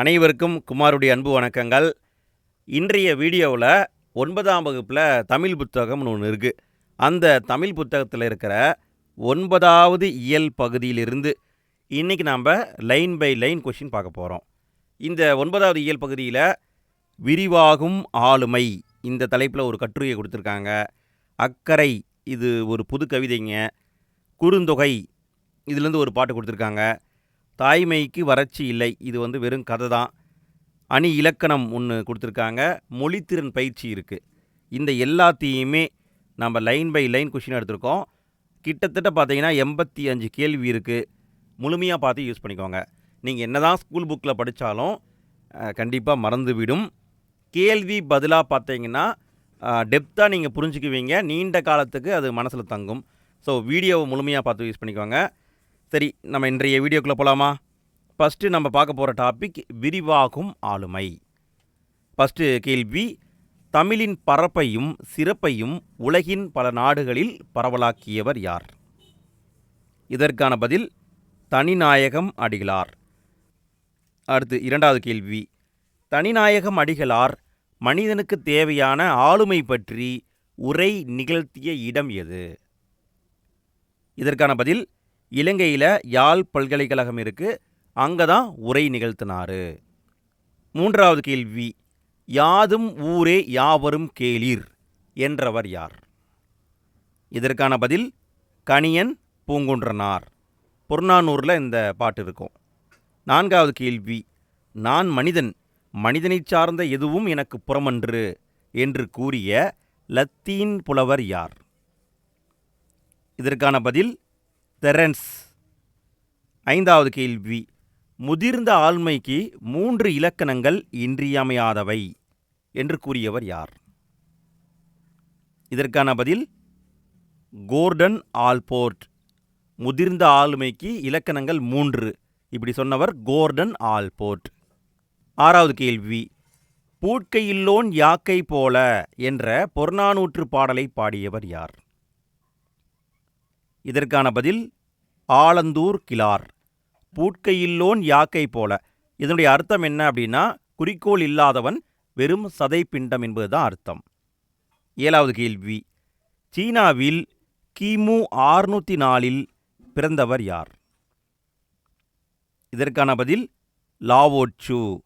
அனைவருக்கும் குமாருடைய அன்பு வணக்கங்கள். இன்றைய வீடியோவில் ஒன்பதாம் வகுப்பில் தமிழ் புத்தகம்னு ஒன்று இருக்குது அந்த தமிழ் புத்தகத்தில் இருக்கிற ஒன்பதாவது இயல் பகுதியிலிருந்து இன்றைக்கி நாம் லைன் பை லைன் கொஷின் பார்க்க போகிறோம் இந்த ஒன்பதாவது இயல் பகுதியில் விரிவாகும் ஆளுமை இந்த தலைப்பில் ஒரு கட்டுரையை கொடுத்துருக்காங்க. அக்கறை இது ஒரு புது கவிதைங்க. குறுந்தொகை இதுலேருந்து ஒரு பாட்டு கொடுத்துருக்காங்க. தாய்மைக்கு வறட்சி இல்லை. இது வந்து வெறும் கதை தான். அணி இலக்கணம் ஒன்று கொடுத்துருக்காங்க. மொழித்திறன் பயிற்சி இருக்குது இந்த எல்லாத்தையுமே நம்ம லைன் பை லைன் கொஷின் எடுத்திருக்கோம். கிட்டத்தட்ட பார்த்தீங்கன்னா எண்பத்தி அஞ்சு கேள்வி இருக்குது முழுமையாக பார்த்து யூஸ் பண்ணிக்கோங்க. நீங்கள் என்ன தான் ஸ்கூல் புக்கில் படித்தாலும் கண்டிப்பாக மறந்துவிடும். கேள்வி பதிலாக பார்த்தீங்கன்னா டெப்த்தாக நீங்கள் புரிஞ்சுக்குவீங்க. நீண்ட காலத்துக்கு அது மனசில் தங்கும். ஸோ வீடியோவை முழுமையாக பார்த்து யூஸ் பண்ணிக்கோங்க. சரி நம்ம இன்றைய வீடியோக்குள்ளே போகலாமா ஃபஸ்ட்டு நம்ம பார்க்க போகிற டாபிக் விரிவாகும் ஆளுமை. ஃபஸ்ட்டு கேள்வி தமிழின் பரப்பையும் சிறப்பையும் உலகின் பல நாடுகளில் பரவலாக்கியவர் யார்? இதற்கான பதில் தனிநாயகம் அடிகளார். அடுத்து இரண்டாவது கேள்வி தனிநாயகம் அடிகளார் மனிதனுக்கு தேவையான ஆளுமை பற்றி உரை நிகழ்த்திய இடம் எது? இதற்கான பதில் இலங்கையில் யாழ் பல்கலைக்கழகம் இருக்குது அங்கே தான் உரை நிகழ்த்தினார். மூன்றாவது கேள்வி யாதும் ஊரே யாவரும் கேளீர் என்றவர் யார்? இதற்கான பதில் கணியன் பூங்குன்றனார். புறநானூரில் இந்த பாட்டு இருக்கும். நான்காவது கேள்வி நான் மனிதன் மனிதனைச் சார்ந்த எதுவும் எனக்கு புறமன்று என்று கூறிய லத்தீன் புலவர் யார்? இதற்கான பதில் தெரன்ஸ். ஐந்தாவது கேள்வி. முதிர்ந்த ஆள்மைக்கு மூன்று இலக்கணங்கள் இன்றியமையாதவை என்று கூறியவர் யார்? இதற்கான பதில் கோர்டன் ஆல்போர்ட். முதிர்ந்த ஆளுமைக்கு இலக்கணங்கள் மூன்று. இப்படி சொன்னவர் கோர்டன் ஆல்போர்ட். ஆறாவது கேள்வி பூட்கையில்லோன் யாக்கை போல என்ற பொற்நானூற்று பாடலை பாடியவர் யார்? இதற்கான பதில் ஆலந்தூர் கிளார் பூட்கையில்லோன் யாக்கை போல. இதனுடைய அர்த்தம் என்ன அப்படின்னா குறிக்கோள் இல்லாதவன் வெறும் சதை பிண்டம் என்பதுதான் அர்த்தம். ஏழாவது கேள்வி. சீனாவில் கிமு ஆறுநூற்றி நாலில் பிறந்தவர் யார்? இதற்கான பதில் லாவோட்சு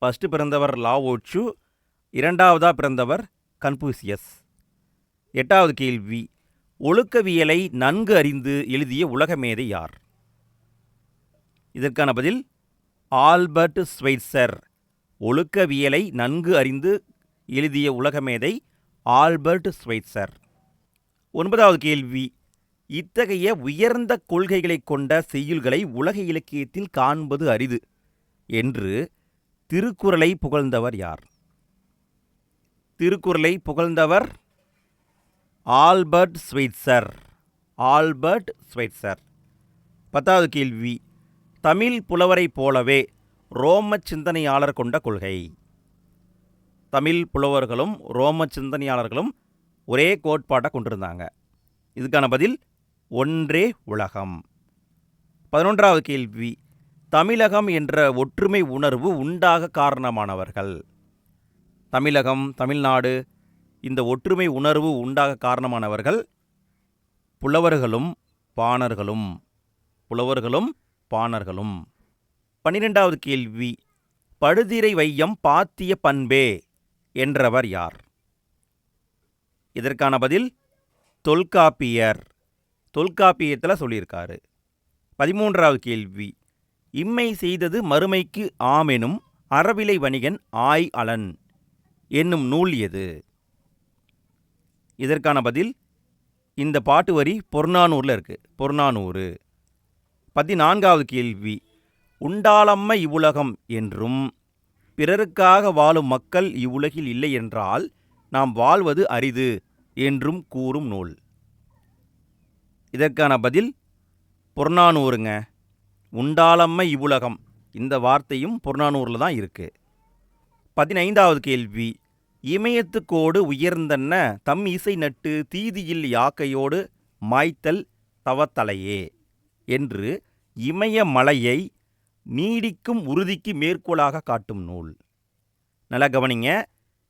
ஃபஸ்ட்டு பிறந்தவர் லாவோட்சு இரண்டாவதாக பிறந்தவர் கன்பூசியஸ். எட்டாவது கேள்வி. ஒழுக்கவியலை நன்கு அறிந்து எழுதிய உலகமேதை யார்? இதற்கான பதில் ஆல்பர்ட் ஸ்வைட்சர். ஒழுக்கவியலை நன்கு அறிந்து எழுதிய உலகமேதை ஆல்பர்ட் ஸ்வைட்சர். ஒன்பதாவது கேள்வி இத்தகைய உயர்ந்த கொள்கைகளை கொண்ட செய்யுள்களை உலக இலக்கியத்தில் காண்பது அரிது என்று திருக்குறளை புகழ்ந்தவர் யார்? திருக்குறளை புகழ்ந்தவர் ஆல்பர்ட் ஸ்வைட்சர். Albert Schweitzer. பத்தாவது கேள்வி. தமிழ் புலவரைப் போலவே ரோம சிந்தனையாளர் கொண்ட கொள்கை. தமிழ் புலவர்களும் ரோம சிந்தனையாளர்களும் ஒரே கோட்பாட்டை கொண்டிருந்தாங்க. இதுக்கான பதில் ஒன்றே உலகம். பதினொன்றாவது கேள்வி. தமிழகம் என்ற ஒற்றுமை உணர்வு உண்டாக காரணமானவர்கள். தமிழகம் தமிழ்நாடு இந்த ஒற்றுமை உணர்வு உண்டாக காரணமானவர்கள் புலவர்களும் பாணர்களும் புலவர்களும் பாணர்களும். பன்னிரெண்டாவது கேள்வி படுதிரை வையம் பாத்திய பண்பே என்றவர் யார்? இதற்கான பதில் தொல்காப்பியர். தொல்காப்பியத்தில் சொல்லியிருக்காரு. பதிமூன்றாவது கேள்வி இம்மை செய்தது மறுமைக்கு ஆமெனும் அறவிலை வணிகன் ஆய் அலன் என்னும் நூல் எது? இதற்கான பதில் இந்த பாட்டு வரி பொர்ணானூரில் இருக்குது பொர்நானூறு பதினான்காவது கேள்வி. உண்டாளம்ம இவ்வுலகம் என்றும் பிறருக்காக வாழும் மக்கள் இவ்வுலகில் இல்லை என்றால் நாம் வாழ்வது அரிது என்றும் கூறும் நூல். இதற்கான பதில் புறநானூறுங்க. உண்டாளம்மை இவ்வுலகம். இந்த வார்த்தையும் புறநானூரில் தான் இருக்குது பதினைந்தாவது கேள்வி. இமயத்துக்கோடு உயர்ந்தன்ன தம் இசை நட்டு தீதியில் யாக்கையோடு மாய்த்தல் தவத்தலையே? என்று இமய மலையை நீடிக்கும் உறுதிக்கு மேற்கோளாக காட்டும் நூல். நல்லா கவனிங்க.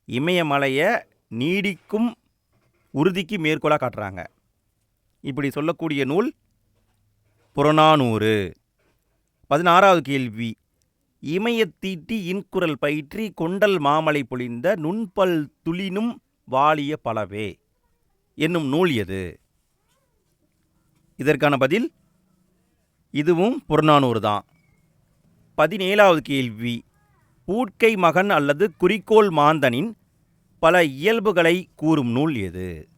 இமயமலையை நீடிக்கும் உறுதிக்கு மேற்கோளாக காட்டுறாங்க. இப்படி சொல்லக்கூடிய நூல் புறநானூறு. பதினாறாவது கேள்வி. இமயத்தீட்டி இன்குரல் பயிற்றி கொண்டல் மாமலை பொழிந்த நுண்பல் துளினும் வாலிய பலவே. என்னும் நூல் எது? இதற்கான பதில் இதுவும் புறநானூறு தான். பதினேழாவது கேள்வி பூட்கை மகன் அல்லது குறிக்கோள் மாந்தனின் பல இயல்புகளை கூறும் நூல் எது?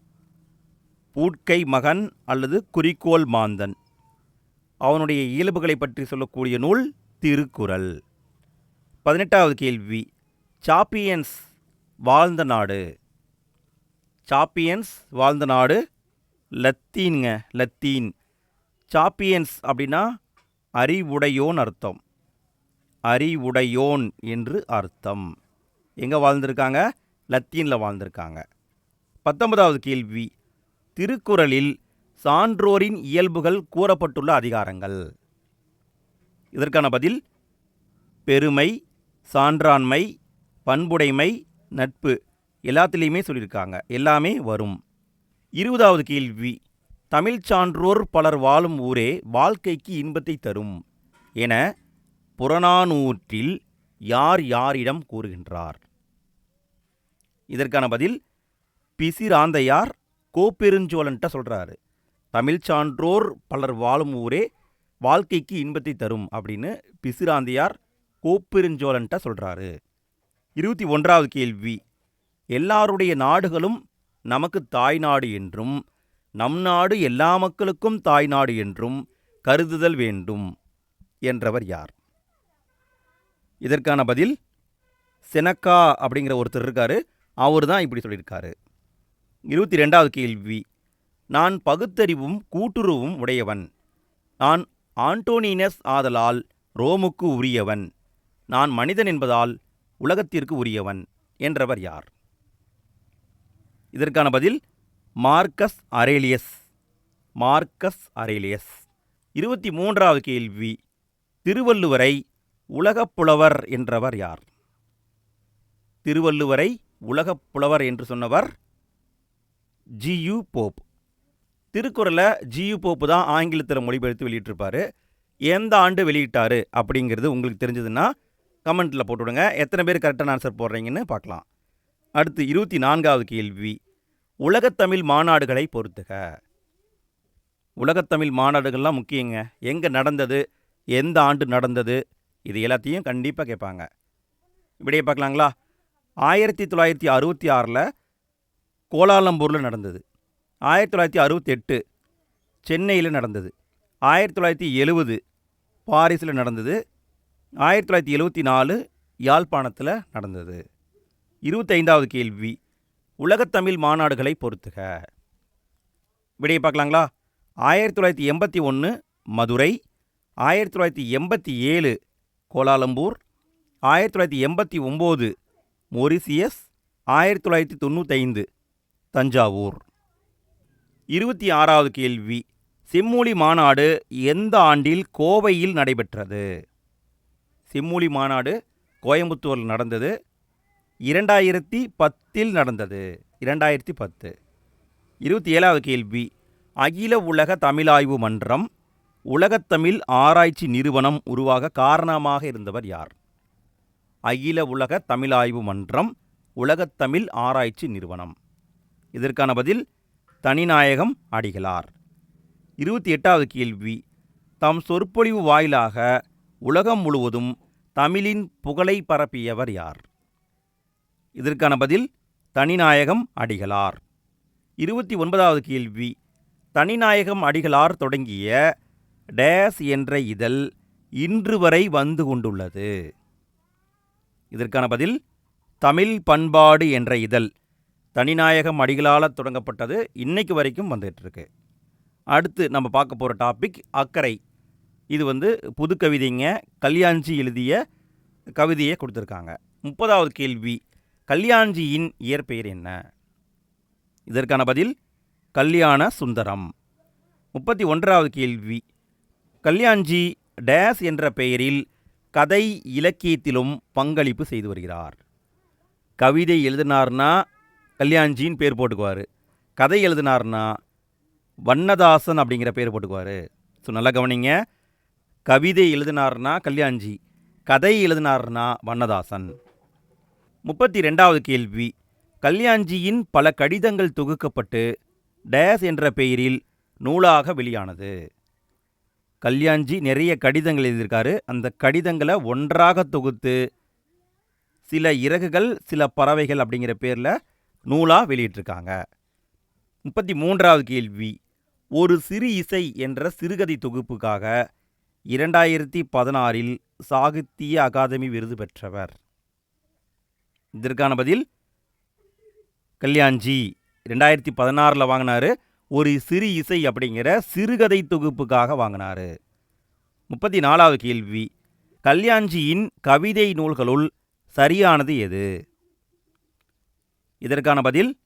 பூட்கை மகன் அல்லது குறிக்கோள் மாந்தன். அவனுடைய இயல்புகளை பற்றி சொல்லக்கூடிய நூல் திருக்குறள். பதினெட்டாவது கேள்வி. சாப்பியன்ஸ் வாழ்ந்த நாடு. சாப்பியன்ஸ் வாழ்ந்த நாடு லத்தீனுங்க லத்தீன். சாப்பியன்ஸ் அப்படின்னா அறிவுடையோன் அர்த்தம். அறிவுடையோன் என்று அர்த்தம். எங்கே வாழ்ந்திருக்காங்க? லத்தீனில் வாழ்ந்திருக்காங்க. பத்தொன்பதாவது கேள்வி. திருக்குறளில் சான்றோரின் இயல்புகள் கூறப்பட்டுள்ள அதிகாரங்கள். இதற்கான பதில் பெருமை சான்றாண்மை பண்புடைமை நட்பு எல்லாத்துலேயுமே சொல்லியிருக்காங்க. எல்லாமே வரும். இருபதாவது கேள்வி. தமிழ் சான்றோர் பலர் வாழும் ஊரே வாழ்க்கைக்கு இன்பத்தை தரும் என புறநானூற்றில் யார் யாரிடம் கூறுகின்றார்? இதற்கான பதில் பிசிராந்தையார் கோப்பெருஞ்சோழன்ட்ட சொல்கிறாரு தமிழ் சான்றோர் பலர் வாழும் ஊரே வாழ்க்கைக்கு இன்பத்தை தரும் அப்படின்னு பிசிராந்தையார் கோப்பெருஞ்சோழன்ட்ட சொல்கிறாரு இருபத்தி ஒன்றாவது கேள்வி. எல்லாருடைய நாடுகளும் நமக்கு தாய்நாடு என்றும் நம் நாடு எல்லா மக்களுக்கும் தாய் நாடு என்றும் கருதுதல் வேண்டும் என்றவர் யார்? இதற்கான பதில் செனக்கா அப்படிங்கிற ஒருத்தர் இருக்கார். அவர் தான் இப்படி சொல்லியிருக்காரு. இருபத்தி ரெண்டாவது கேள்வி. நான் பகுத்தறிவும் கூட்டுறவும் உடையவன். நான் ஆண்டோனினஸ் ஆதலால் ரோமுக்கு உரியவன். நான் மனிதன் என்பதால் உலகத்திற்கு உரியவன் என்றவர் யார்? இதற்கான பதில் மார்க்கஸ் அரேலியஸ். Marcus Aurelius. இருபத்தி மூன்றாவது கேள்வி திருவள்ளுவரை உலகப் புலவர் என்றவர் யார்? திருவள்ளுவரை உலகப் புலவர் என்று சொன்னவர் ஜியு போப். திருக்குறளை ஜியு போப்பு தான் ஆங்கிலத்தில் மொழிபெயர்த்து வெளியிட்டிருப்பாரு. எந்த ஆண்டு வெளியிட்டாரு அப்படிங்கிறது உங்களுக்கு தெரிஞ்சதுன்னா கமெண்ட்டில் போட்டுவிடுங்க. எத்தனை பேர் கரெக்டான ஆன்சர் போடுறீங்கன்னு பார்க்கலாம். அடுத்து இருபத்தி நான்காவது கேள்வி. உலகத்தமிழ் மாநாடுகளை பொறுத்துக. உலகத்தமிழ் மாநாடுகள்லாம் முக்கியங்க. எங்கே நடந்தது? எந்த ஆண்டு நடந்தது? இது எல்லாத்தையும் கண்டிப்பாக கேட்பாங்க. இப்படியே பார்க்கலாங்களா? ஆயிரத்தி தொள்ளாயிரத்தி அறுபத்தி ஆறில் கோலாலம்பூரில் நடந்தது. ஆயிரத்தி தொள்ளாயிரத்தி அறுபத்தி எட்டு சென்னையில் நடந்தது. ஆயிரத்தி தொள்ளாயிரத்தி எழுபது பாரிஸில் நடந்தது. ஆயிரத்தி தொள்ளாயிரத்தி எழுபத்தி நாலு யாழ்ப்பாணத்தில் நடந்தது. இருபத்தைந்தாவது கேள்வி உலகத்தமிழ் மாநாடுகளை பொறுத்துக. விடையை பார்க்கலாங்களா? ஆயிரத்தி தொள்ளாயிரத்தி எண்பத்தி ஒன்று மதுரை ஆயிரத்தி தொள்ளாயிரத்தி எண்பத்தி ஏழு கோலாலம்பூர் ஆயிரத்தி தொள்ளாயிரத்தி எண்பத்தி ஒம்பது மொரிசியஸ் ஆயிரத்தி தொள்ளாயிரத்தி தொண்ணூத்தைந்து தஞ்சாவூர். இருபத்தி ஆறாவது கேள்வி செம்மொழி மாநாடு எந்த ஆண்டில் கோவையில் நடைபெற்றது? செம்மொழி மாநாடு கோயம்புத்தூரில் நடந்தது. இரண்டாயிரத்தி பத்தில் நடந்தது. இரண்டாயிரத்தி பத்து. இருபத்தி ஏழாவது கேள்வி. அகில உலக தமிழாய்வு மன்றம் உலகத்தமிழ் ஆராய்ச்சி நிறுவனம் உருவாக காரணமாக இருந்தவர் யார்? அகில உலக தமிழாய்வு மன்றம் உலகத்தமிழ் ஆராய்ச்சி நிறுவனம். இதற்கான பதில் தனிநாயகம் அடிகளார். இருபத்தி எட்டாவது கேள்வி. தம் சொற்பொழிவு வாயிலாக உலகம் முழுவதும் தமிழின் புகழை பரப்பியவர் யார்? இதற்கான பதில் தனிநாயகம் அடிகளார். இருபத்தி ஒன்பதாவது கேள்வி. தனிநாயகம் அடிகளார் தொடங்கிய டேஸ் என்ற இதழ் இன்று வரை வந்து கொண்டுள்ளது. இதற்கான பதில் தமிழ் பண்பாடு என்ற இதழ். தனிநாயகம் அடிகளால் தொடங்கப்பட்டது இன்னைக்கு வரைக்கும் வந்துகிட்ருக்கு அடுத்து நம்ம பார்க்க போகிற டாபிக் அக்கறை. இது வந்து புது கவிதைங்க கல்யாண்ஜி எழுதிய கவிதையை கொடுத்துருக்காங்க. முப்பதாவது கேள்வி கல்யாண்ஜியின் இயற்பெயர் என்ன? இதற்கான பதில் கல்யாண சுந்தரம். முப்பத்தி ஒன்றாவது கேள்வி கல்யாண்ஜி டேஸ் என்ற பெயரில் கதை இலக்கியத்திலும் பங்களிப்பு செய்து வருகிறார். கவிதை எழுதினார்னா கல்யாண்ஜின்னு பேர் போட்டுக்குவார். கதை எழுதினார்னா வண்ணதாசன் அப்படிங்கிற பேர் போட்டுக்குவார். ஸோ நல்லா கவனிங்க. கவிதை எழுதினார்னா கல்யாண்ஜி கதை எழுதினார்னா வண்ணதாசன். முப்பத்தி ரெண்டாவது கேள்வி. கல்யாண்ஜியின் பல கடிதங்கள் தொகுக்கப்பட்டு டேஸ் என்ற பெயரில் நூலாக வெளியானது. கல்யாண்ஜி நிறைய கடிதங்கள் எழுதியிருக்காரு. அந்த கடிதங்களை ஒன்றாக தொகுத்து சில இறகுகள் சில பறவைகள் அப்படிங்கிற பேரில் நூலாக வெளியிட்டிருக்காங்க. முப்பத்தி மூன்றாவது கேள்வி. ஒரு சிறு இசை என்ற சிறுகதை தொகுப்புக்காக இரண்டாயிரத்தி பதினாறில் சாகித்ய அகாதமி விருது பெற்றவர். இதற்கான பதில் கல்யாண்ஜி. ரெண்டாயிரத்தி பதினாறில் வாங்கினாரு. ஒரு சிறு இசை அப்படிங்கிற சிறுகதை தொகுப்புக்காக வாங்கினாரு. முப்பத்தி நாலாவது கேள்வி கல்யாண்ஜியின் கவிதை நூல்களுள் சரியானது எது? இதற்கான பதில்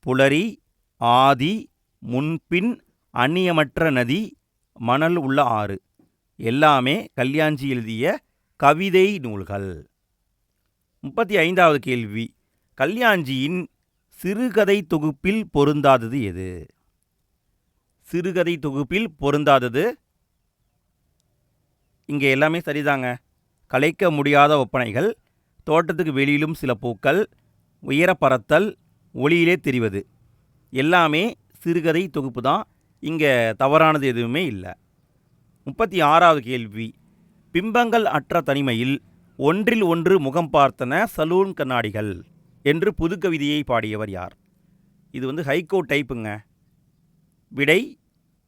புலரி ஆதி முன்பின் அந்நியமற்ற நதி மணல் உள்ள ஆறு. எல்லாமே கல்யாண்ஜி எழுதிய கவிதை நூல்கள். முப்பத்தி ஐந்தாவது கேள்வி. கல்யாண்ஜியின் சிறுகதை தொகுப்பில் பொருந்தாதது எது? சிறுகதை தொகுப்பில் பொருந்தாதது? இங்கே எல்லாமே சரிதாங்க. கலைக்க முடியாத ஒப்பனைகள் தோட்டத்துக்கு வெளியிலும் சில பூக்கள் உயரப்பறத்தல் ஒளியிலே தெரிவது. எல்லாமே சிறுகதை தொகுப்பு தான். இங்கே தவறானது எதுவுமே இல்லை. முப்பத்தி ஆறாவது கேள்வி. பிம்பங்கள் அற்ற தனிமையில் ஒன்றில் ஒன்று முகம் பார்த்தன சலூன் கண்ணாடிகள் என்று புதுக்கவிதையை பாடியவர் யார்? இது வந்து ஹைகோ டைப்புங்க. விடை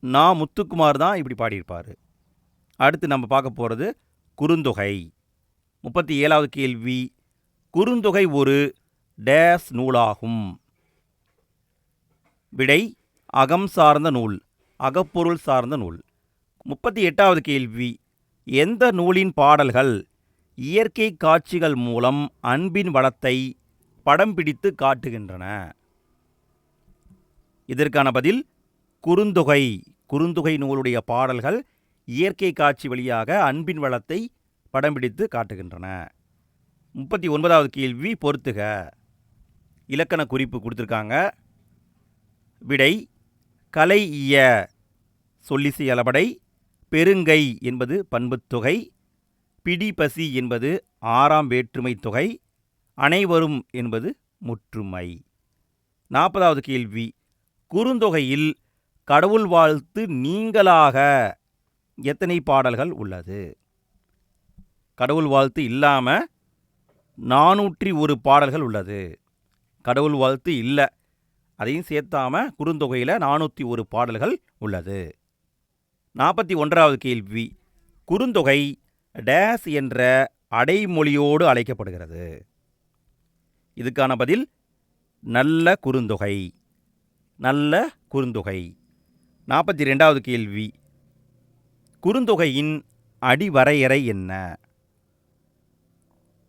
நா. முத்துக்குமார் தான் இப்படி பாடியிருப்பார். அடுத்து நம்ம பார்க்க போகிறது குறுந்தொகை. முப்பத்தி ஏழாவது கேள்வி குறுந்தொகை ஒரு டேஸ் நூலாகும். விடை அகம் சார்ந்த நூல் அகப்பொருள் சார்ந்த நூல். முப்பத்தி எட்டாவது கேள்வி. எந்த நூலின் பாடல்கள் இயற்கை காட்சிகள் மூலம் அன்பின் வளத்தை படம் பிடித்து காட்டுகின்றன? இதற்கான பதில் குறுந்தொகை. குறுந்தொகை நூலுடைய பாடல்கள் இயற்கை காட்சி வழியாக அன்பின் வளத்தை படம் பிடித்து காட்டுகின்றன. முப்பத்தி ஒன்பதாவது கேள்வி பொறுத்துக. இலக்கண குறிப்பு கொடுத்துருக்காங்க. விடை கலை இய சொல்லிசை அளபடை பெருங்கை என்பது பண்புத்தொகை பிடிபசி என்பது ஆறாம் வேற்றுமை தொகை அனைவரும் என்பது முற்றுமை. நாற்பதாவது கேள்வி குறுந்தொகையில் கடவுள் வாழ்த்து நீங்களாக எத்தனை பாடல்கள் உள்ளது? கடவுள் வாழ்த்து இல்லாமல் நானூற்றி ஒரு பாடல்கள் உள்ளது. கடவுள் வாழ்த்து இல்லை அதையும் சேர்த்தாம குறுந்தொகையில் நானூற்றி ஒரு பாடல்கள் உள்ளது. நாற்பத்தி ஒன்றாவது கேள்வி. குறுந்தொகை டேஸ் என்ற அடைமொழியோடு அழைக்கப்படுகிறது. இதுக்கான பதில் நல்ல குறுந்தொகை. நல்ல குறுந்தொகை. நாற்பத்தி ரெண்டாவது கேள்வி. குறுந்தொகையின் அடிவரையறை என்ன?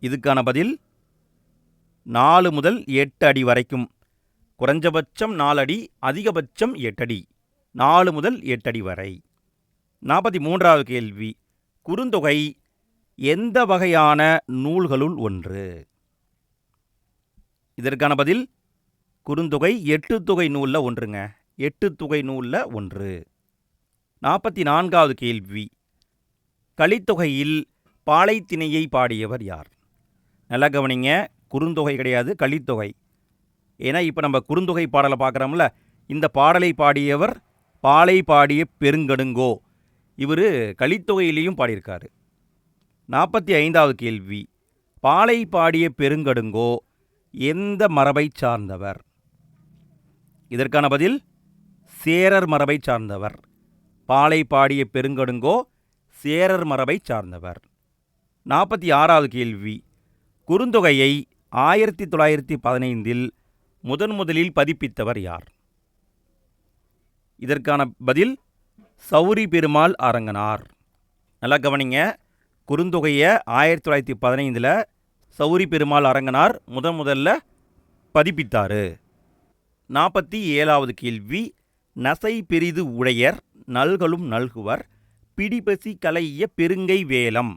இதுக்கான பதில் நாலு முதல் எட்டு அடி வரைக்கும். குறைஞ்சபட்சம் நாலடி அதிகபட்சம் எட்டடி நாலு முதல் எட்டடி வரை. நாற்பத்தி மூன்றாவது கேள்வி. குறுந்தொகை எந்த வகையான நூல்களுள் ஒன்று? இதற்கான பதில் குறுந்தொகை எட்டு தொகை நூலில் ஒன்றுங்க. எட்டு தொகை நூலில் ஒன்று. நாற்பத்தி நான்காவது கேள்வி. கலித்தொகையில் பாலைத்திணையை பாடியவர் யார்? நல்லா கவனிங்க குறுந்தொகை கிடையாது கலித்தொகை. ஏன்னா இப்போ நம்ம குறுந்தொகை பாடலை பார்க்குறோம்ல இந்த பாடலை பாடியவர் பாலை பாடிய பெருங்கடுங்கோ. இவர் கலித்தொகையிலையும் பாடியிருக்காரு. நாற்பத்தி ஐந்தாவது கேள்வி பாலை பாடிய பெருங்கடுங்கோ எந்த மரபை சார்ந்தவர்? இதற்கான பதில் சேரர் மரபை சார்ந்தவர். பாலை பாடிய பெருங்கடுங்கோ சேரர் மரபை சார்ந்தவர். நாற்பத்தி ஆறாவது கேள்வி குறுந்தொகையை ஆயிரத்தி தொள்ளாயிரத்தி பதினைந்தில் முதன் முதலில் பதிப்பித்தவர் யார்? இதற்கான பதில் சௌரி பெருமாள் அரங்கனார். நல்லா கவனிங்க. குறுந்தொகையை ஆயிரத்தி தொள்ளாயிரத்தி பதினைந்தில் சௌரி பெருமாள் அரங்கனார் முதன் முதல்ல பதிப்பித்தார். நாற்பத்தி ஏழாவது கேள்வி நசை பெரிது உடையர் நல்களும் நல்குவர் பிடிபசி கலைய பெருங்கை வேலம்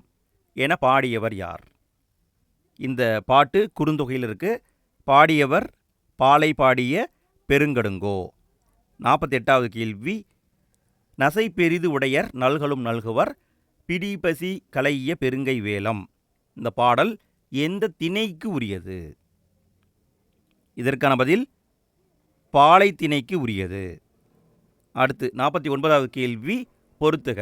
என பாடியவர் யார்? இந்த பாட்டு குறுந்தொகையில் இருக்கு. பாடியவர் பாலை பாடிய பெருங்கடுங்கோ. நாற்பத்தெட்டாவது கேள்வி நசை பெரிது உடையர் நல்களும் நல்குவர் பிடிபசி கலைய பெருங்கை வேலம். இந்த பாடல் எந்த திணைக்கு உரியது? இதற்கான பதில் பாலை திணைக்கு உரியது. அடுத்து நாற்பத்தி ஒன்பதாவது கேள்வி பொறுத்துக.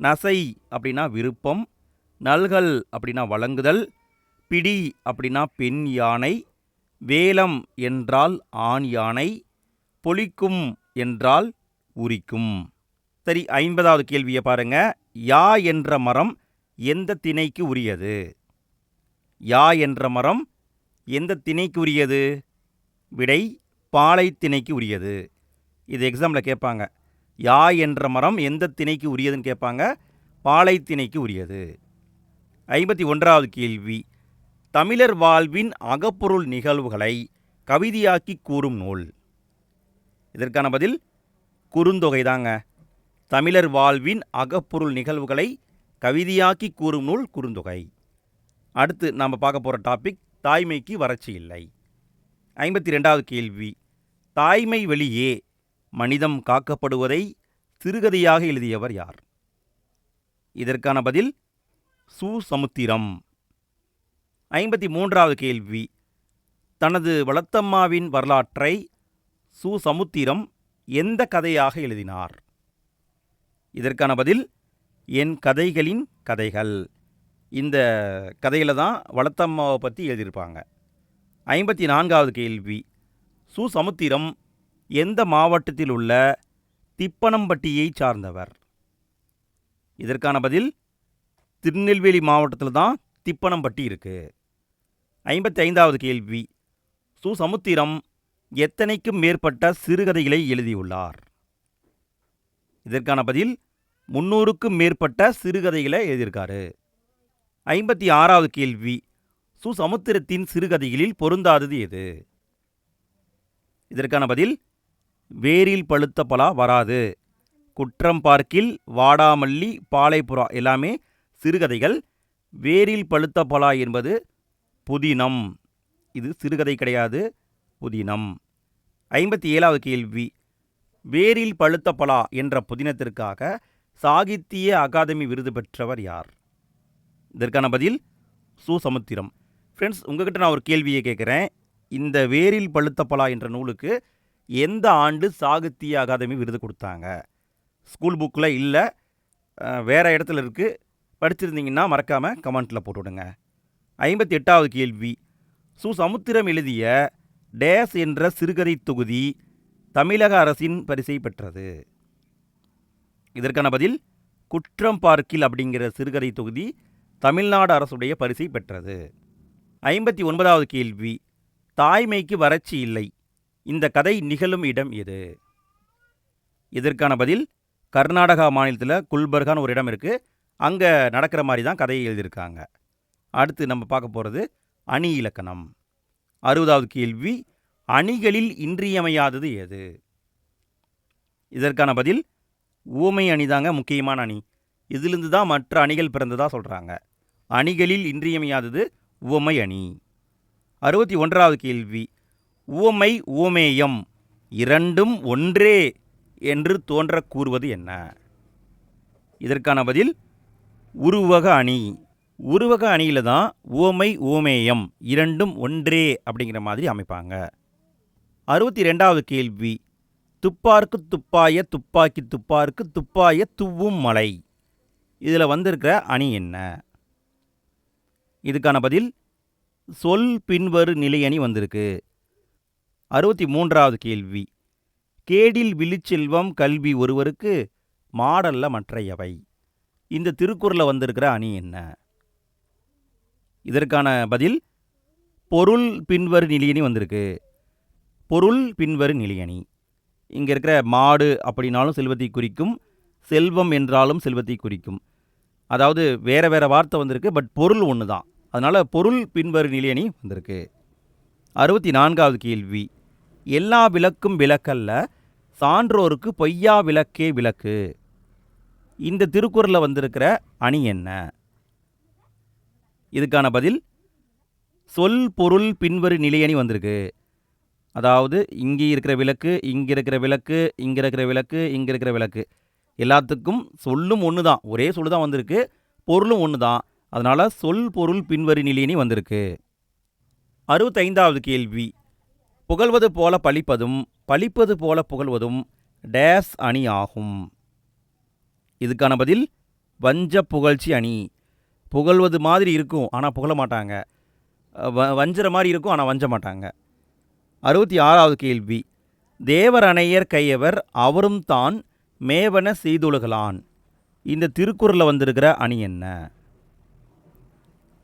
நசை அப்படின்னா விருப்பம் நல்கல் அப்படின்னா வழங்குதல் பிடி அப்படின்னா பெண் யானை வேலம் என்றால் ஆண் யானை பொலிக்கும் என்றால் உரிக்கும். சரி ஐம்பதாவது கேள்வியை பாருங்க. யா என்ற மரம் எந்த திணைக்கு உரியது? யா என்ற மரம் எந்த திணைக்கு உரியது? விடை பாலை திணைக்கு உரியது. இது எக்ஸாமில் கேட்பாங்க. யா என்ற மரம் எந்த திணைக்கு உரியதுன்னு கேட்பாங்க. பாலை திணைக்கு உரியது. ஐம்பத்தி ஒன்றாவது கேள்வி. தமிழர் வாழ்வின் அகப்பொருள் நிகழ்வுகளை கவிதையாக்கி கூறும் நூல். இதற்கான பதில் குறுந்தொகை தாங்க தமிழர் வாழ்வின் அகப்பொருள் நிகழ்வுகளை கவிதையாக்கி கூறும் நூல் குறுந்தொகை. அடுத்து நாம் பார்க்க போகிற டாபிக் தாய்மைக்கு வறட்சி இல்லை. ஐம்பத்தி ரெண்டாவது கேள்வி தாய்மை வெளியே மனிதம் காக்கப்படுவதை சிறுகதையாக எழுதியவர் யார்? இதற்கான பதில் சு. சமுத்திரம். ஐம்பத்தி மூன்றாவது கேள்வி தனது வளத்தம்மாவின் வரலாற்றை சு. சமுத்திரம் எந்த கதையாக எழுதினார்? இதற்கான பதில் என் கதைகளின் கதைகள். இந்த கதையில் தான் வளத்தம்மாவை பற்றி எழுதியிருப்பாங்க. ஐம்பத்தி நான்காவது கேள்வி சு சமுத்திரம் எந்த மாவட்டத்தில் உள்ள திப்பனம்பட்டியை சார்ந்தவர்? இதற்கான பதில் திருநெல்வேலி மாவட்டத்தில் தான் திப்பனம்பட்டி இருக்குது ஐம்பத்தி ஐந்தாவது கேள்வி சு சமுத்திரம் எத்தனைக்கும் மேற்பட்ட சிறுகதைகளை எழுதியுள்ளார்? இதற்கான பதில் முன்னூறுக்கும் மேற்பட்ட சிறுகதைகளை எழுதியிருக்காரு. ஐம்பத்தி ஆறாவது கேள்வி சுசமுத்திரத்தின் சிறுகதைகளில் பொருந்தாதது எது? இதற்கான பதில் வேரில் பழுத்த பலா வராது குற்றம் பார்க்கில் வாடாமல்லி பாலைப்புறா எல்லாமே சிறுகதைகள் வேரில் பழுத்த பலா என்பது புதினம். இது சிறுகதை கிடையாது புதினம். ஐம்பத்தி ஏழாவது கேள்வி. வேரில் பழுத்த பலா என்ற புதினத்திற்காக சாகித்ய அகாதமி விருது பெற்றவர் யார்? இதற்கான பதில் சுசமுத்திரம். ஃப்ரெண்ட்ஸ் உங்ககிட்ட நான் ஒரு கேள்வியை கேட்குறேன். இந்த வேரில் பழுத்த பலா என்ற நூலுக்கு எந்த ஆண்டு சாகித்ய அகாதமி விருது கொடுத்தாங்க? ஸ்கூல் புக்கில் இல்லை வேறு இடத்துல இருக்குது படிச்சிருந்தீங்கன்னா மறக்காமல் கமெண்ட்டில் போட்டுவிடுங்க. ஐம்பத்தி எட்டாவது கேள்வி. சு சமுத்திரம் எழுதிய டேஸ் என்ற சிறுகதை தொகுதி தமிழக அரசின் பரிசை பெற்றது. இதற்கான பதில் குற்றம் பார்க்கில் அப்படிங்கிற சிறுகதை தொகுதி தமிழ்நாடு அரசுடைய பரிசை பெற்றது. ஐம்பத்தி ஒன்பதாவது கேள்வி தாய்மைக்கு வறட்சி இல்லை. இந்த கதை நிகழும் இடம் எது? இதற்கான பதில் கர்நாடகா மாநிலத்தில் குல்பர்கான்னு ஒரு இடம் இருக்குது அங்கே நடக்கிற மாதிரி தான் கதையை எழுதியிருக்காங்க. அடுத்து நம்ம பார்க்க போகிறது அணி இலக்கணம். அறுபதாவது கேள்வி அணிகளில் இன்றியமையாதது எது? இதற்கான பதில் ஊமை அணிதாங்க முக்கியமான அணி. இதிலிருந்து தான் மற்ற அணிகள் பிறந்ததாக சொல்கிறாங்க அணிகளில் இன்றியமையாதது உவமை அணி. அறுபத்தி ஒன்றாவது கேள்வி உவமை உவமேயம் இரண்டும் ஒன்றே என்று தோன்றக் கூறுவது என்ன? இதற்கான பதில் உருவக அணி. உருவக அணியில் தான் உவமை உவமேயம் இரண்டும் ஒன்றே அப்படிங்கிற மாதிரி அமைப்பாங்க. அறுபத்தி ரெண்டாவது கேள்வி துப்பார்க்கு துப்பாய துப்பாக்கி துப்பார்க்கு துப்பாய துவ்வும் மலை. இதில் வந்திருக்கிற அணி என்ன? இதுக்கான பதில் சொல் பின்வரு நிலை அணி வந்திருக்கு. அறுபத்தி மூன்றாவது கேள்வி கேடில் விழிச்செல்வம் கல்வி ஒருவருக்கு மாடல்ல மற்றையவை. இந்த திருக்குறளில் வந்திருக்கிற அணி என்ன? இதற்கான பதில் பொருள் பின்வரு நிலையணி வந்திருக்கு. பொருள் பின்வரு நிலையணி. இங்கே இருக்கிற மாடு அப்படின்னாலும் செல்வத்தை குறிக்கும் செல்வம் என்றாலும் செல்வத்தை குறிக்கும். அதாவது வேறு வேறு வார்த்தை வந்திருக்கு பட் பொருள் ஒன்று தான். அதனால் பொருள் பின்வரு நிலையணி வந்திருக்கு. அறுபத்தி நான்காவது கேள்வி. எல்லா விளக்கும் விளக்கல்ல சான்றோருக்கு பொய்யா விளக்கே விளக்கு. இந்த திருக்குறளில் வந்திருக்கிற அணி என்ன? இதுக்கான பதில் சொல் பொருள் பின்வரு நிலையணி வந்திருக்கு. அதாவது இங்கே இருக்கிற விளக்கு இங்கே இருக்கிற விளக்கு இங்கே இருக்கிற விளக்கு இங்கே இருக்கிற விளக்கு. எல்லாத்துக்கும் சொல்லும் ஒன்று தான் ஒரே சொல் தான் வந்திருக்கு பொருளும் ஒன்று தான் அதனால் சொல் பொருள் பின்வரு நிலையணி வந்திருக்கு. அறுபத்தைந்தாவது கேள்வி. புகழ்வது போல பழிப்பதும் பழிப்பது போல புகழ்வதும் டேஸ் அணி ஆகும். இதுக்கான பதில் வஞ்ச புகழ்ச்சி அணி. புகழ்வது மாதிரி இருக்கும் ஆனால் புகழ மாட்டாங்க. வ வஞ்சுற மாதிரி இருக்கும் ஆனால் வஞ்ச மாட்டாங்க. அறுபத்தி ஆறாவது கேள்வி. தேவரணையர் கையவர் அவரும் தான் மேவன செய்துலகலான் இந்த திருக்குறளில் வந்திருக்கிற அணி என்ன?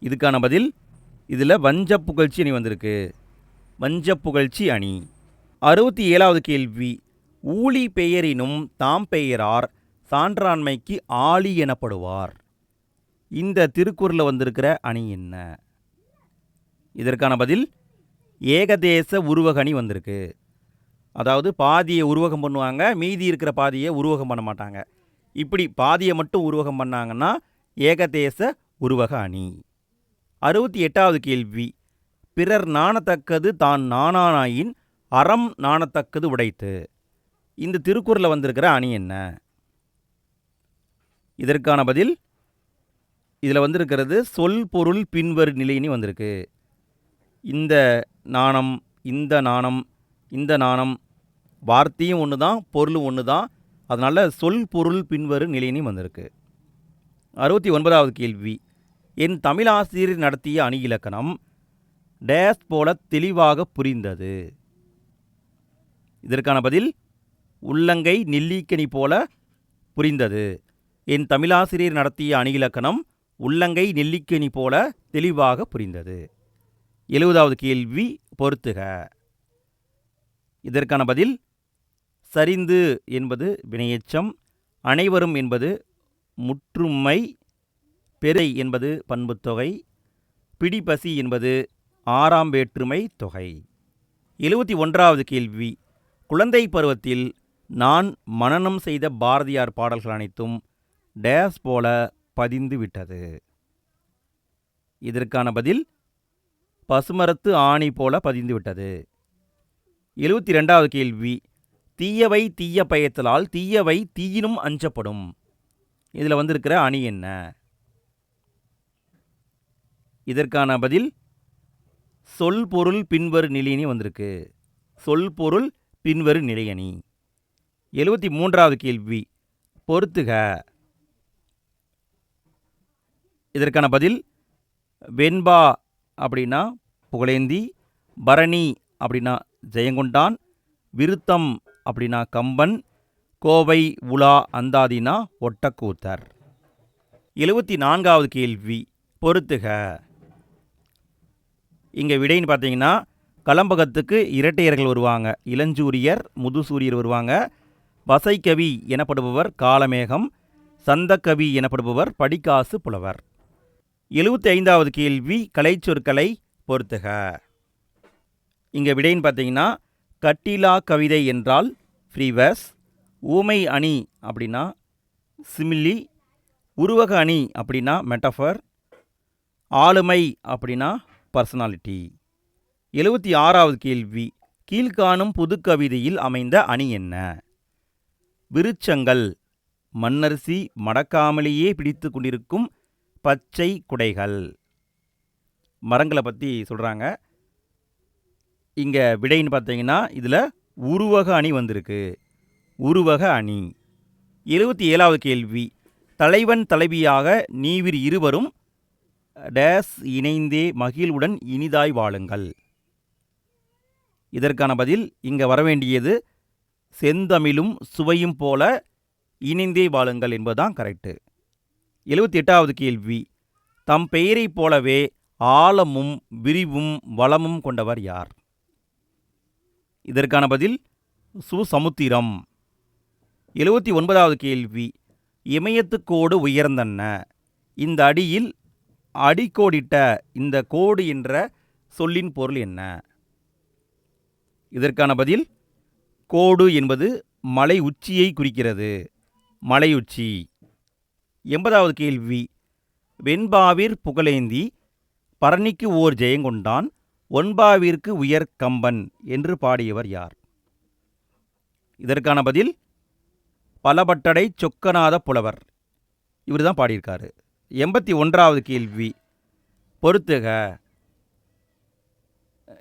இதுக்கான பதில் இதில் வஞ்ச புகழ்ச்சி அணி வந்திருக்கு. வஞ்ச புகழ்ச்சி அணி. அறுபத்தி ஏழாவது கேள்வி. ஊழி பெயரினும் தாம் பெயரார் சான்றாண்மைக்கு ஆளி எனப்படுவார். இந்த திருக்குறளில் வந்திருக்கிற அணி என்ன? இதற்கான பதில் ஏகதேச உருவக அணி வந்திருக்கு. அதாவது பாதியை உருவகம் பண்ணுவாங்க மீதி இருக்கிற பாதியை உருவகம் பண்ண மாட்டாங்க. இப்படி பாதியை மட்டும் உருவகம் பண்ணாங்கன்னா ஏகதேச உருவக அணி. அறுபத்தி எட்டாவது கேள்வி. பிறர் நாணத்தக்கது தான் நாணானாயின் அறம் நாணத்தக்கது உடைத்து. இந்த திருக்குறளில் வந்திருக்கிற அணி என்ன? இதற்கான பதில் இதில் வந்திருக்கிறது சொல் பொருள் பின்வரு நிலைன்னு வந்திருக்கு. இந்த நாணம் இந்த நாணம் இந்த நாணம் வார்த்தையும் ஒன்று தான் பொருளும் ஒன்று தான் அதனால் சொல் பொருள் பின்வரு நிலைன்னு வந்திருக்கு. அறுபத்தி ஒன்பதாவது கேள்வி. என் தமிழ் ஆசிரியர் நடத்திய அணி இலக்கணம் டேஸ் போல தெளிவாக புரிந்தது. இதற்கான பதில் உள்ளங்கை நெல்லிக்கனி போல புரிந்தது. என் தமிழாசிரியர் நடத்திய அணி இலக்கணம் உள்ளங்கை நெல்லிக்கனி போல தெளிவாக புரிந்தது. எழுபதாவது கேள்வி பொறுத்துக. இதற்கான பதில் சரிந்து என்பது வினையச்சம் அனைவரும் என்பது முற்றுமை பெரை என்பது பண்புத்தொகை பிடிபசி என்பது ஆறாம் வேற்றுமை தொகை. எழுபத்தி ஒன்றாவது கேள்வி குழந்தை பருவத்தில் நான் மனனம் செய்த பாரதியார் பாடல்கள் அனைத்தும் டேஸ் போல பதிந்து விட்டது. இதற்கான பதில் பசுமரத்து ஆணி போல பதிந்து விட்டது. எழுபத்தி ரெண்டாவது கேள்வி தீயவை தீய பயத்தலால் தீயவை தீயினும் அஞ்சப்படும். இதில் வந்திருக்கிற அணி என்ன? இதற்கான பதில் சொல் பொருள் பின்வரு நிலையணி வந்திருக்கு. சொல் பொருள் பின்வரு நிலையணி. எழுபத்தி மூன்றாவது கேள்வி பொறுத்துக. இதற்கான பதில் வெண்பா அப்படின்னா புகழேந்தி பரணி அப்படின்னா ஜெயங்கொண்டான் விருத்தம் அப்படின்னா கம்பன் கோவை உலா அந்தாதினா ஒட்டக்கூத்தர். எழுபத்தி நான்காவது கேள்வி பொறுத்துக. இங்கே விடைன்னு பார்த்தீங்கன்னா கலம்பகத்துக்கு இரட்டையர்கள் வருவாங்க இளஞ்சூரியர் முதுசூரியர் வருவாங்க வசைக்கவி எனப்படுபவர் காலமேகம் சந்தக்கவி எனப்படுபவர் படிக்காசு புலவர். எழுபத்தி ஐந்தாவது கேள்வி கலைச்சொற்களை பொறுத்துக. இங்கே விடைன்னு பார்த்தீங்கன்னா கட்டிலா கவிதை என்றால் ஃப்ரீவர்ஸ் ஊமை அணி அப்படின்னா சிமிலி உருவக அணி அப்படின்னா மெட்டஃபர் ஆளுமை அப்படின்னா பர்சனாலிட்டி. எழுபத்தி ஆறாவது கேள்வி கீழ்காணும் புதுக்கவிதையில் அமைந்த அணி என்ன? விருச்சங்கள் மன்னரசி மடக்காமலேயே பிடித்து கொண்டிருக்கும் பச்சை குடைகள். மரங்களை பற்றி சொல்கிறாங்க இங்கே விடைன்னு பார்த்தீங்கன்னா இதில் உருவக அணி வந்திருக்கு. உருவக அணி. எழுபத்தி ஏழாவது கேள்வி. தலைவன் தலைவியாக நீவிர் இருவரும் டேஸ் இணைந்தே மகிழ்வுடன் இனிதாய் வாழுங்கள். இதற்கான பதில் இங்கே வரவேண்டியது செந்தமிழும் சுவையும் போல இணைந்தே வாழுங்கள் என்பதுதான் கரெக்டு எழுபத்தி எட்டாவது கேள்வி. தம் பெயரைப் போலவே ஆழமும் விரிவும் வளமும் கொண்டவர் யார்? இதற்கான பதில் சுசமுத்திரம். எழுபத்தி ஒன்பதாவது கேள்வி இமயத்துக்கோடு உயர்ந்தன்ன. இந்த அடியில் அடிக்கோடிட்ட இந்த கோடு என்ற சொல்லின் பொருள் என்ன? இதற்கான பதில் கோடு என்பது மலை உச்சியை குறிக்கிறது. மலை உச்சி. எண்பதாவது கேள்வி. வெண்பாவிற் புகழேந்தி பரணிக்கு ஓர் ஜெயங்கொண்டான் ஒன்பாவிற்கு உயர் கம்பன் என்று பாடியவர் யார்? இதற்கான பதில் பலபட்டடை சொக்கநாத புலவர். இவர் தான் பாடியிருக்காரு. எண்பத்தி ஒன்றாவது கேள்வி. பொறுத்துக.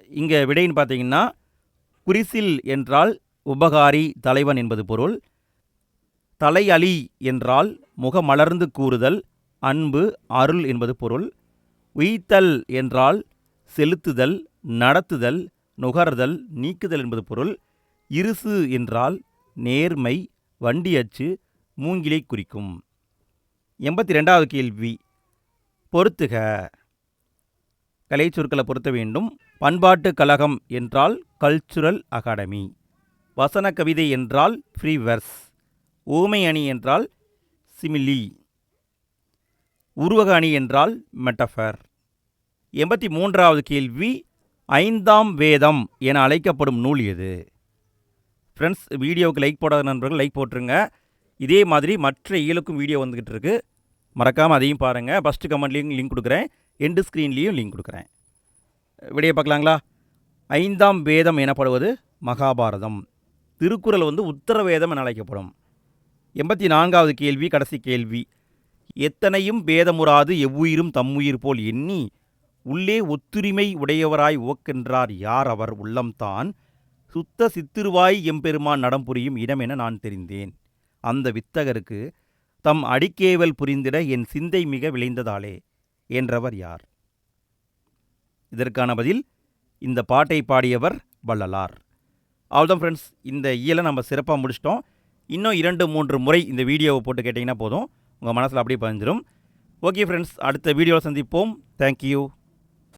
இங்கே விடைன்னு பார்த்தீங்கன்னா குறிசில் என்றால் உபகாரி தலைவன் என்பது பொருள். தலையலி என்றால் முகமலர்ந்து கூறுதல் அன்பு அருள் என்பது பொருள். உய்த்தல் என்றால் செலுத்துதல் நடத்துதல் நுகர்தல் நீக்குதல் என்பது பொருள். இருசு என்றால் நேர்மை வண்டியச்சு மூங்கிலை குறிக்கும். எண்பத்தி ரெண்டாவது கேள்வி. பொறுத்துக கலை சொற்களை பொருத்த வேண்டும். பண்பாட்டு கழகம் என்றால் கல்ச்சுரல் அகாடமி. வசன கவிதை என்றால் ஃப்ரீவர்ஸ் ஓமை ஊமை அணி என்றால் சிமிலி உருவக அணி என்றால் மெட்டஃபர் எண்பத்தி மூன்றாவது கேள்வி ஐந்தாம் வேதம் என அழைக்கப்படும் நூல் எது? ஃப்ரெண்ட்ஸ் வீடியோவுக்கு லைக் போடாத நண்பர்கள் லைக் போட்டுருங்க. இதே மாதிரி மற்ற இயலுக்கும் வீடியோ வந்துக்கிட்டு இருக்கு. மறக்காமல் அதையும் பாருங்கள் ஃபஸ்ட்டு கமெண்ட்லேயும் லிங்க் கொடுக்குறேன். எண்டு ஸ்க்ரீன்லேயும் லிங்க் கொடுக்குறேன். விடைய பார்க்கலாங்களா? ஐந்தாம் வேதம் எனப்படுவது மகாபாரதம். திருக்குறள் வந்து உத்தர வேதம் என அழைக்கப்படும். எண்பத்தி நான்காவது கேள்வி கடைசி கேள்வி. எத்தனையும் பேதமுறாது எவ்வுயிரும் தம்முயிர் போல் எண்ணி உள்ளே ஒத்துரிமை உடையவராய் ஓக்கின்றார் யார் அவர் உள்ளம்தான். சுத்த சித்திருவாய் எம்பெருமான் நடம்புரியும் இடம் என நான் தெரிந்தேன். அந்த வித்தகருக்கு தம் அடிக்கேவல் புரிந்திட என் சிந்தை மிக விளைந்ததாலே என்றவர் யார்? இதற்கான பதில் இந்த பாட்டை பாடியவர் வள்ளலார். அவ்வளோதான் ஃப்ரெண்ட்ஸ் இந்த இயலை நம்ம சிறப்பாக முடிச்சிட்டோம். இன்னும் இரண்டு மூன்று முறை இந்த வீடியோவை போட்டு கேட்டிங்கன்னா போதும். உங்கள் மனசில் அப்படியே பதிஞ்சிடும் ஓகே ஃப்ரெண்ட்ஸ் அடுத்த வீடியோவில் சந்திப்போம். தேங்க்யூ